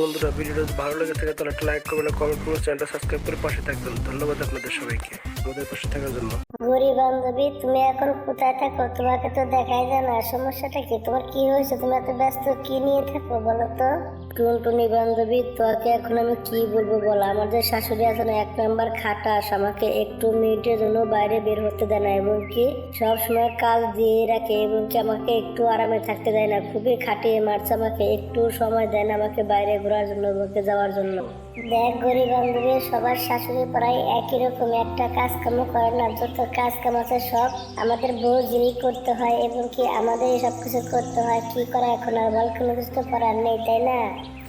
বন্ধুরা ভিডিওটা যদি ভালো লেগে থাকে তাহলে একটা লাইক করবেন কমেন্ট করবেন চ্যানেলটা সাবস্ক্রাইব করে পাশে থাকবেন। ধন্যবাদ আপনাদের সবাইকে। আমাদের পাশে থাকার জন্য। গরি বান্ধবী তুমি এখন কোথায় থাকো? তোমাকে তো দেখাই যায় না। সমস্যাটা কি? তোমার কি হয়েছে? তুমি এত ব্যস্ত কি নিয়ে থাকো বলো তো? টুনটুনি বান্ধবী তোকে এখন আমি কি বলব বলো? আমার যে শাশুড়ি আছে না এক নাম্বার খাটাস। আমাকে একটু মিনিটের জন্য বাইরে বের হতে দেয় না। এবং কি সব সময় কাজ দিয়ে রাখে এবং কি আমাকে একটু আরামে থাকতে দেয় না। খুবই খাটিয়ে মারছে আমাকে একটু সময় দেয় না আমাকে বাইরে ঘোরার জন্য, ঘুরতে যাওয়ার জন্য। দেখ, গরিব বান্ধবী, সবার শাশুড়ি প্রায় একই রকম, একটা কাজকর্ম করে না, যত কাজ কাম আছে সব আমাদের বউ যিনি করতে হয়, এবং কি আমাদের সব কিছু করতে হয়, কি করা এখন আর বল, কোনো কিছু তো করার নেই, তাই না?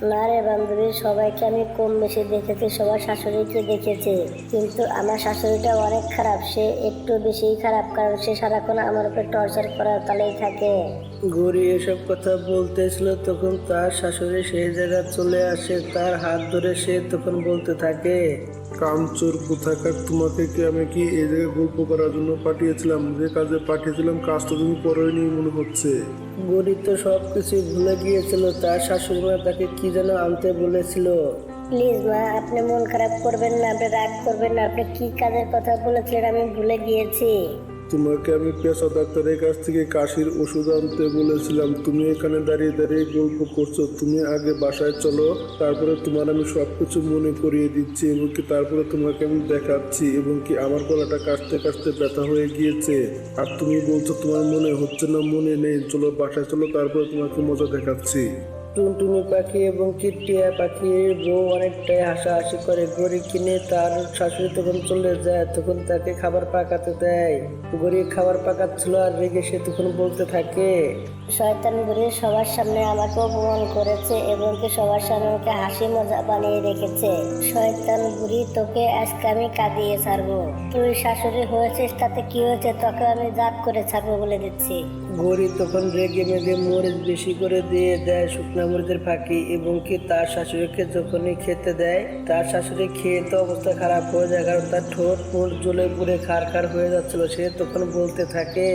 না রে বান্ধবী, সবাইকে আমি কম বেশি দেখেছি, সবার শাশুড়িকে দেখেছি। কিন্তু আমার শাশুড়িটা অনেক খারাপ, সে একটু বেশি খারাপ, কারণ সে সারাক্ষণ আমার উপর টর্চার করার তালেই থাকে। গৌরী এসব কথা বলতেছিল, তখন তার শাশুড়ি সেই জায়গায় চলে আসে, তার হাত ধরে সে তখন বলতে থাকে কামচোর কোথাকার তোমাকে কি আমি কি এই জায়গায় গল্প করার জন্য পাঠিয়েছিলাম? যে কাজে পাঠিয়েছিলাম কাজটা তুমি পরেনি মনে হচ্ছে। গরিব তো সব কিছু ভুলে গিয়েছিল তার শাশুড়িমা তাকে কি যেন আনতে বলেছিল? প্লিজ মা আপনি মন খারাপ করবেন না আপনি রাগ করবেন না আপনি কি কাজের কথা বলেছিলেন আমি ভুলে গিয়েছি। তোমাকে আমি পেশা ডাক্তারের কাছ থেকে কাশির ওষুধ আনতে বলেছিলাম। তুমি এখানে দাঁড়িয়ে দাঁড়িয়ে গল্প করছ। তুমি আগে বাসায় চলো, তারপরে তোমার আমি সব কিছু মনে করিয়ে দিচ্ছি এবং কি তারপরে তোমাকে আমি দেখাচ্ছি এবং কি আমার গলাটা কাশতে কাশতে ব্যথা হয়ে গিয়েছে। আর তুমি বলছো, তোমার মনে হচ্ছে না, মনে নেই। চলো বাসায় চলো, তারপরে তোমাকে মজা দেখাচ্ছি। টুনটুনি পাখি এবং কিটিয়া পাখির বউ অনেকটাই হাসাহাসি করে গড়ি কিনে তার শাশুড়ি তখন চলে যায়, তখন তাকে খাবার পাকাতে দেয়। গড়ি খাবার পাকাচ্ছিল আর রেগে সে তখন বলতে থাকে, শয়তান বুড়ি সবার সামনে আমাকে অপমান করেছে এবং সবার সামনে আমাকে হাসি মজা বানিয়ে রেখেছে? শয়তান বুড়ি তোকে আজকে আমি কাঁদিয়ে ছাড়বো। তুই শাশুড়ি হয়েছিস, তাতে কি হয়েছে? তোকে আমি জাত করে ছাড়বো বলে দিচ্ছি। গড়ি তখন রেগে মেগে মরিচ বেশি করে দিয়ে দেয় শুকনা মরিচের ফাঁকি এবং কি তার শাশুড়িকে যখনই খেতে দেয়, তার শাশুড়ি খেয়ে তো অবস্থা খারাপ হয়ে যায় কারণ তার ঠোঁট মুখ জ্বলে পুড়ে খার খার হয়ে যাচ্ছিল। সে তখন বলতে থাকে,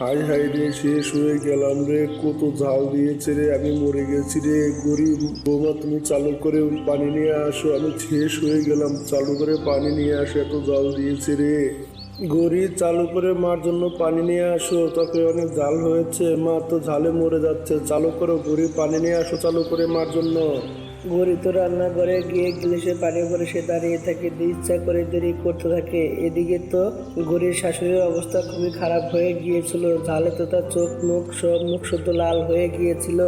হাই হাই রে, শেষ হয়ে গেলাম রে, কত ঝাল দিয়েছে রে, আমি মরে গেছি রে। গরিব বৌমা, তুমি চালু করে পানি নিয়ে আসো, আমি শেষ হয়ে গেলাম। চালু করে পানি নিয়ে আসো, এত জাল দিয়েছে রে। গরি চালু করে মার জন্য পানি নিয়ে আসো তাকে অনেক জাল হয়েছে। মা তো ঝালে মরে যাচ্ছে, চালু করো গরি পানি নিয়ে আসো চালু করে মার জন্য। গড়ি তো রান্নাঘরে গিয়ে গ্লাসে পানি ভরে সে দাঁড়িয়ে থাকে ইচ্ছা করে দেরি করতে থাকে। এদিকে তো গরির শাশুড়ির অবস্থা খুবই খারাপ হয়ে গিয়েছিল। ঝালে তো তার চোখ, মুখ সব, মুখ শুদ্ধ লাল হয়ে গিয়েছিল।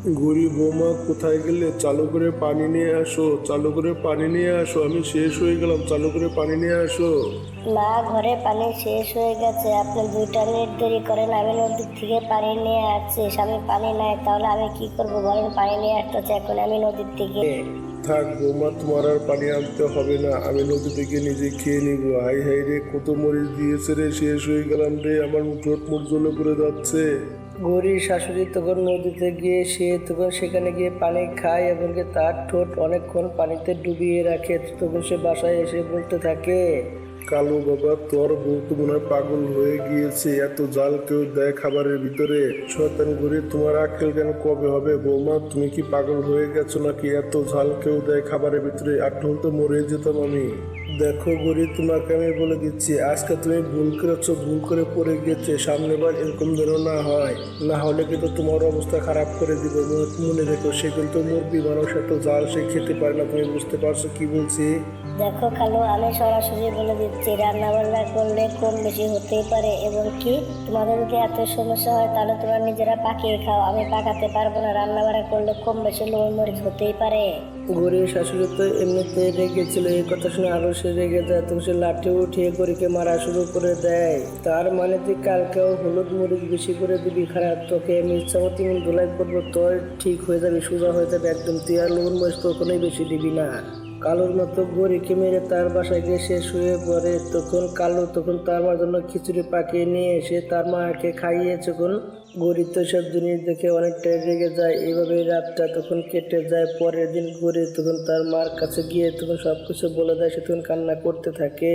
গরি বৌমা কোথায় গেলে? চালু করে পানি নিয়ে আসো চালু করে পানি নিয়ে আসো আমি শেষ হয়ে গেলাম চালু করে পানি নিয়ে আসো। মা ঘরে পানি শেষ হয়ে গেছে আপনি দুইটা মিনিট দেরি করেন আমি নদীর থেকে পানি নিয়ে আসছি আমি পানি নাই তাহলে আমি কি করব বলেন? পানি নিয়ে আসতেছে এখন আমি নদীর থেকে থাক বৌমা তোমার আর পানি আনতে হবে না আমি নদী থেকে নিজে খেয়ে নিব। হাই হাই রে কত মরিচ দিয়েছে রে শেষ হয়ে গেলাম রে আমার ঠোঁট মুখ জ্বলে পড়ে যাচ্ছে। গরির শাশুড়ি তখন নদীতে গিয়ে সে তখন সেখানে গিয়ে পানি খায় এবং তার ঠোঁট অনেকক্ষণ পানিতে ডুবিয়ে রাখে, তখন সে বাসায় এসে বলতে থাকে, কালো বাবা, তোর বউ তো মনে হয় পাগল হয়ে গিয়েছে, এত জাল কেউ দেয় খাবারের ভিতরে। শয়তান ঘুরে তোমার আক্কেল কেন কবে হবে? বৌমা, তুমি কি পাগল হয়ে গেছো নাকি? এত ঝাল কেউ দেয় খাবারের ভিতরে আর ঢোল তো মরে যেতাম আমি। দেখো গরি তোমাকে আমি বলে দিচ্ছি, আজকে তুমি ভুল করেছ, ভুল করে পড়ে গিয়েছে সামনেবার এরকম যেন না হয়। না হলে কিন্তু তোমার অবস্থা খারাপ করে দিব। মনে- রেখো, সে কিন্তু মুরগি মানুষ এত জাল সে খেতে পারে না, তুমি বুঝতে পারছ কি বলছি? দেখো কালো, আমি সরাসরি বলে দিচ্ছি রান্না বান্না করলে কম বেশি হতেই পারে, এবং কি? তোমাদের যদি এত সমস্যা হয়, তাহলে তোমরা নিজেরা পাকিয়ে খাও, আমি পাকাতে পারব না রান্না বান্না করলে কম বেশি লবণ মরিচ হতেই পারে। গরির শাশুড়ি তো এমনিতে রেগেছিল এই কথা শুনে আরও সে রেগে যায় তখন সে লাঠি উঠিয়ে গরিকে মারা শুরু করে দেয়। তার মানে তুই কালকেও হলুদ মরিচ বেশি করে দিবি, খারাপ তোকে আমি ইচ্ছা মতো এমন ধুলাই করব, তোর ঠিক হয়ে যাবে, সোজা হয়ে যাবে একদম, তুই আর লবণ মরিচ কখনোই বেশি দিবি না। কালোর মতো গরিকে মেরে তার বাসায় গিয়ে সে শুয়ে পড়ে, তখন কালো তখন তার মার জন্য খিচুড়ি পাকিয়ে নিয়ে এসে তার মাকে খাইয়ে তখন গরিব তো সব জিনিস দেখে অনেকটাই রেগে যায়। এইভাবে রাতটা তখন কেটে যায়, পরের দিন ঘুরে তখন তার মার কাছে গিয়ে তখন সব কিছু বলে দেয়, সে তখন কান্না করতে থাকে।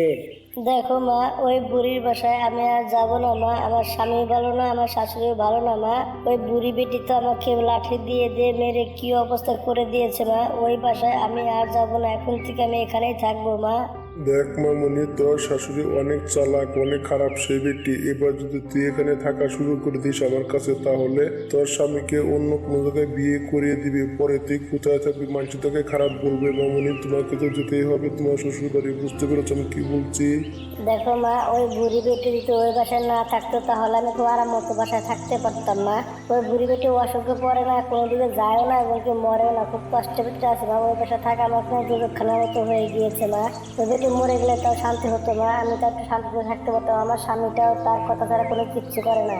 দেখো মা, ওই বুড়ির বাসায় আমি আর যাব না মা। আমার স্বামী ভালো না, আমার শাশুড়িও ভালো না মা। ওই বুড়ি বেটি তো আমাকে লাঠি দিয়ে দিয়ে মেরে কি অবস্থা করে দিয়েছে মা। ওই বাসায় আমি আর যাব না, এখন থেকে আমি এখানেই থাকব মা। দেখ মামনি তোর শাশুড়ি অনেক চালাক, অনেক খারাপ, সেই বেটি এবার যদি তুই এখানে থাকা শুরু করে দিস আমার কাছে, তাহলে তোর স্বামীকে অন্য কোনো জায়গায় বিয়ে করিয়ে দিবে। পরে তুই কোথায় থাকবি মানুষ তোকে খারাপ বলবে। মামনি, তোমাকে তো যেতেই হবে, তোমার শ্বশুর বাড়ি বুঝতে পেরেছ আমি কি বলছি? দেখো মা, ওই বুড়ি বেটি যদি ওই বাসায় না থাকতো, তাহলে আমি খুব আরাম মতো বাসায় থাকতে পারতাম মা। ওই বুড়ি বেটি অসুখে পড়ে না কোনোদিকে যায় না এবং কি মরেও না, খুব কষ্ট পেটে আছে মা। ওই বাসায় থাকা আমার কোনো দুর্ঘটনার মতো হয়ে গিয়েছে মা। ওই বেটি মরে গেলে তাও শান্তি হতো মা আমি তো একটু শান্তিতে থাকতে পারতাম আমার স্বামীটাও তার কথা ছাড়া কোনো কিচ্ছু করে না।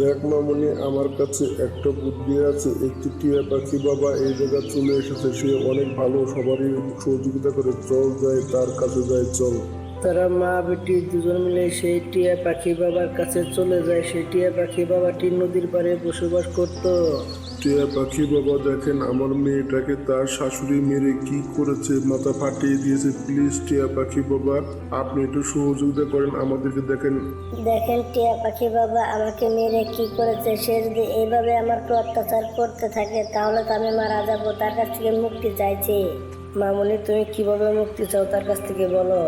দেখ মামনি আমার কাছে একটা বুদ্ধি আছে একটি টিয়া পাখি বাবা এই জায়গা চলে এসেছে সে অনেক ভালো সবারই সহযোগিতা করে চল যায় তার কাছে যায় চল। তারা মা বেটি দুজন মিলে সেই টিয়া পাখি বাবার কাছে চলে যায় সেই টিয়া পাখি বাবাটি নদীর পাড়ে বসবাস করত। টিয়া পাখি বাবা দেখেন, আমার মেয়েটাকে তার শাশুড়ি মেরে কি করেছে, মাথা ফাটিয়ে দিয়েছে। প্লিজ টিয়া পাখি বাবা, আপনি একটু সহযোগিতা করেন, আমাদেরকে দেখেন। দেখেন টিয়া পাখি বাবা, আমাকে মেরে কি করেছে, সে যদি এইভাবে আমার উপর অত্যাচার করতে থাকে, তাহলে তো আমি মারা যাব, তার কাছ থেকে মুক্তি চাইছি। মামনি, তুমি কীভাবে মুক্তি চাও, তার কাছ থেকে বলো।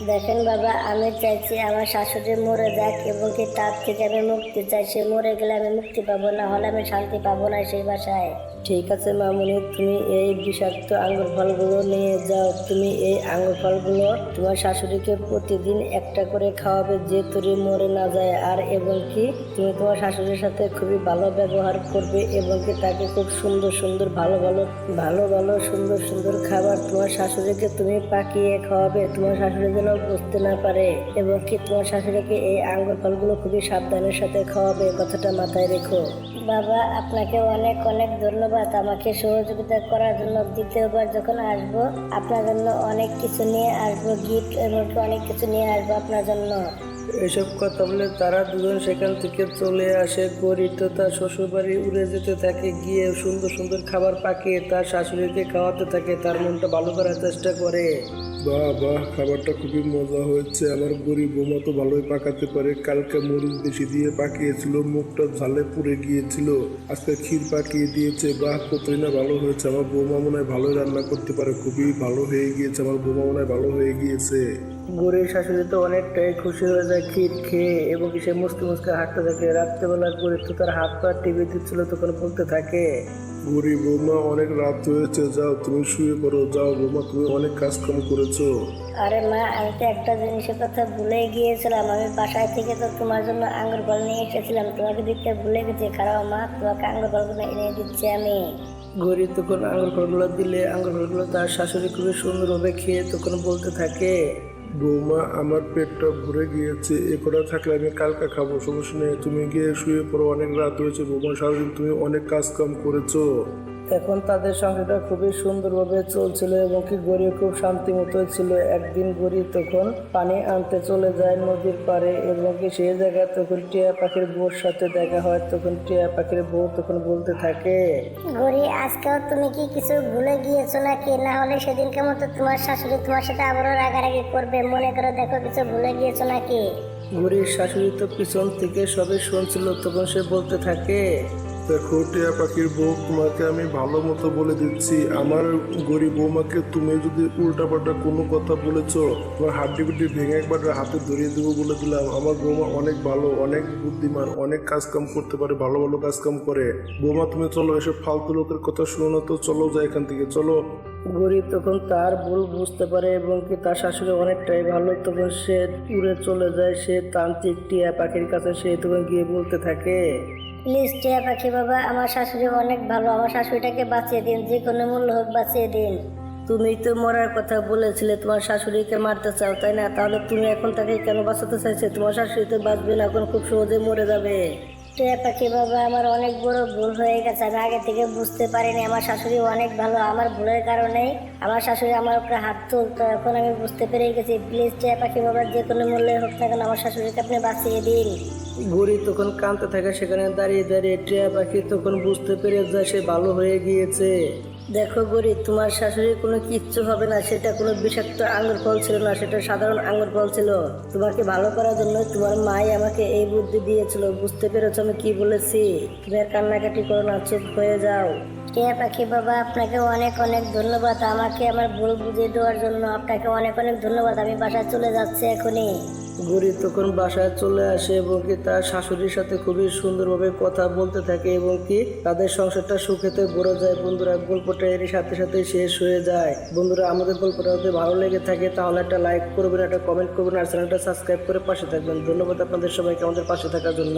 দেখেন বাবা, আমি চাইছি আমার শাশুড়ি মরে যাক এবং কি তার থেকে আমি মুক্তি চাই। সে মরে গেলে আমি মুক্তি পাবো, না হলে আমি শান্তি পাবো না সেই বাসায়। ঠিক আছে, মামনি, তুমি এই বিষাক্ত আঙ্গুর ফলগুলো নিয়ে যাও। তুমি এই আঙ্গুর ফলগুলো তোমার শাশুড়িকে প্রতিদিন একটা করে খাওয়াবে যে তোরে মরে না যায়। আর এবং কি, তুমি তোমার শাশুড়ির সাথে খুবই ভালো ব্যবহার করবে এবং কি তাকে খুব সুন্দর সুন্দর ভালো ভালো ভালো ভালো সুন্দর সুন্দর খাবার তোমার শাশুড়িকে তুমি পাকিয়ে খাওয়াবে। তোমার শাশুড়ি যেন বুঝতে না পারে এবং কি তোমার শাশুড়িকে এই আঙ্গুর ফলগুলো খুবই সাবধানের সাথে খাওয়াবে। কথাটা মাথায় রেখো। বাবা, আপনাকে অনেক অনেক ধন্যবাদ। আমাকে সহযোগিতা করার জন্য। দ্বিতীয়বার যখন আসব, আপনার জন্য অনেক কিছু নিয়ে আসব গিফট এবং অনেক কিছু নিয়ে আসব আপনার জন্য। এসব কথা বলে তারা দুজন সেখান থেকে চলে আসে। গরিব তো তার শ্বশুরবাড়ি উড়ে যেতে থাকে, গিয়ে সুন্দর সুন্দর খাবার পাকিয়ে তার শাশুড়িকে খাওয়াতে থাকে, তার মনটা ভালো করার চেষ্টা করে। বাহ বাহ খাবারটা খুবই মজা হয়েছে। আমার গরিব বোমা তো ভালোই পাকাতে পারে। কালকে মরিচ বেশি দিয়ে পাকিয়েছিল, মুখটা ঝালে পুড়ে গিয়েছিল। আজকে ক্ষীর পাকিয়ে দিয়েছে। বাহ, কতই না ভালো হয়েছে। আমার বৌমা মনে হয় ভালোই রান্না করতে পারে। খুবই ভালো হয়ে গিয়েছে। আমার বৌমা মনে হয় ভালো হয়ে গিয়েছে। গরিব শাশুড়ি তো অনেকটাই খুশি হয়ে যায় ক্ষীর খেয়ে এবং সে মুসকে মুসকে হাঁটতে থাকে। রাত্রেবেলা গরিব তো তার হাত পা টিভি দিচ্ছিল, তখন বলতে থাকে গরিব বৌমা অনেক রাত হয়েছে যাও তুমি শুয়ে পড়ো যাও বৌমা তুমি অনেক কাজ কাম করেছ। আরে মা আমি তো একটা জিনিসের কথা ভুলে গিয়েছিলাম। আমি বাসায় থেকে তো তোমার জন্য আঙ্গুর ফল নিয়ে এসেছিলাম। তোমাকে দিতে ভুলে গেছি খারাপ মা তোমাকে আঙ্গুর ফলগুলো এনে দিচ্ছি আমি। গরিব তখন আঙুর ফলগুলো দিলে আঙুর ফলগুলো তার শাশুড়ি খুবই সুন্দরভাবে খেয়ে তখন বলতে থাকে। বৌমা, আমার পেটটা ভরে গিয়েছে। এ কটা থাকলে আমি কালকে খাব। সমস্যা নেই, তুমি গিয়ে শুয়ে পড়ো। অনেক রাত হয়েছে। বৌমা, সারাদিন তুমি অনেক কাজ কাম করেছ। এখন তাদের সংসারটা খুবই সুন্দরভাবে চলছিল এবং কি গরিব খুব শান্তি মতো ছিল। একদিন গরিব তখন পানি আনতে চলে যায় নদীর পাড়ে এবং কি সেই জায়গায় তখন টিয়া পাখির বউর সাথে দেখা হয়। তখন টিয়া পাখির বউ তখন বলতে থাকে গরি আজকেও তুমি কি কিছু ভুলে গিয়েছো নাকি? না হলে সেদিনকে মতো তোমার শাশুড়ি তোমার সাথে আবারও রাগারাগি করবে। মনে করো দেখো কিছু ভুলে গিয়েছো নাকি? গরির শাশুড়ি তো পিছন থেকে সবে শুনছিল। তখন সে বলতে থাকে দেখো টিয়া পাখির বউ তোমাকে আমি ভালো মতো বলে দিচ্ছি। আমার গরিব বৌমাকে তুমি যদি উল্টাপাল্টা কোনো কথা বলেছ, তোমার হাড্ডি বিড্ডি ভেঙে একবার হাতে ধরিয়ে দেবো বলে দিলাম। আমার বৌমা অনেক ভালো, অনেক বুদ্ধিমান, অনেক কাজ কাম করতে পারে, ভালো ভালো কাজ কাম করে। বৌমা তুমি চলো, এসব ফালতু লোকের কথা শুনো না তো, চলো যাই এখান থেকে, চলো। গরিব তখন তার ভুল বুঝতে পারে এবং কি তার শাশুড়ি অনেকটাই ভালো, তখন সে উড়ে চলে যায়, সে তান্ত্রিক টিয়া পাখির কাছে সে তখন গিয়ে বলতে থাকে। প্লিজ টিয়া পাখি বাবা আমার শাশুড়ি অনেক ভালো। আমার শাশুড়িটাকে বাঁচিয়ে দিন যে কোনো মূল্য হোক বাঁচিয়ে দিন। তুমি তো মরার কথা বলেছিলে তোমার শাশুড়িকে মারতে চাও তাই না? তাহলে তুমি এখন তাকে কেন বাঁচাতে চাইছো? তোমার শাশুড়ি তো বাঁচবে না এখন খুব সহজে মরে যাবে। টিয়া পাখি বাবা আমার অনেক বড় ভুল হয়ে গেছে আমি আগে থেকে বুঝতে পারিনি আমার শাশুড়ি অনেক ভালো আমার ভুলের কারণেই আমার শাশুড়ি আমার উপরে হাত তুলতো এখন আমি বুঝতে পেরে গেছি। প্লিজ টিয়া পাখি বাবা যে কোনো মূল্যে হোক না কেন আমার শাশুড়িকে আপনি বাঁচিয়ে দিন। গড়ি তখন কাঁদতে থাকে সেখানে দাঁড়িয়ে দাঁড়িয়ে টিয়া পাখি তখন বুঝতে পেরে যায় সে ভালো হয়ে গিয়েছে। দেখো গরি তোমার শাশুড়ির কোনো কিচ্ছু হবে না সেটা কোনো বিষাক্ত আঙ্গুর ফল ছিল না সেটা সাধারণ আঙ্গুর ফল ছিল। তোমাকে ভালো করার জন্য তোমার মাই আমাকে এই বুদ্ধি দিয়েছিল বুঝতে পেরেছ আমি কি বলেছি? তুমি আর কান্নাকাটি করো না চুপ হয়ে যাও। টিয়া পাখি বাবা আপনাকে অনেক অনেক ধন্যবাদ। আমাকে আমার ভুল বুঝিয়ে দেওয়ার জন্য আপনাকে অনেক অনেক ধন্যবাদ। আমি বাসায় চলে যাচ্ছি এখনই। গড়ি তখন বাসায় চলে আসে এবং কি তার শাশুড়ির সাথে খুবই সুন্দরভাবে কথা বলতে থাকে এবং কি তাদের সংসারটা সুখেতে গড়ে যায়। বন্ধুরা, গল্পটা এর সাথে সাথে শেষ হয়ে যায়। বন্ধুরা, আমাদের গল্পটা যদি ভালো লেগে থাকে তাহলে একটা লাইক করবেন, একটা কমেন্ট করবেন আর চ্যানেলটা সাবস্ক্রাইব করে পাশে থাকবেন। ধন্যবাদ আপনাদের সবাইকে আমাদের পাশে থাকার জন্য।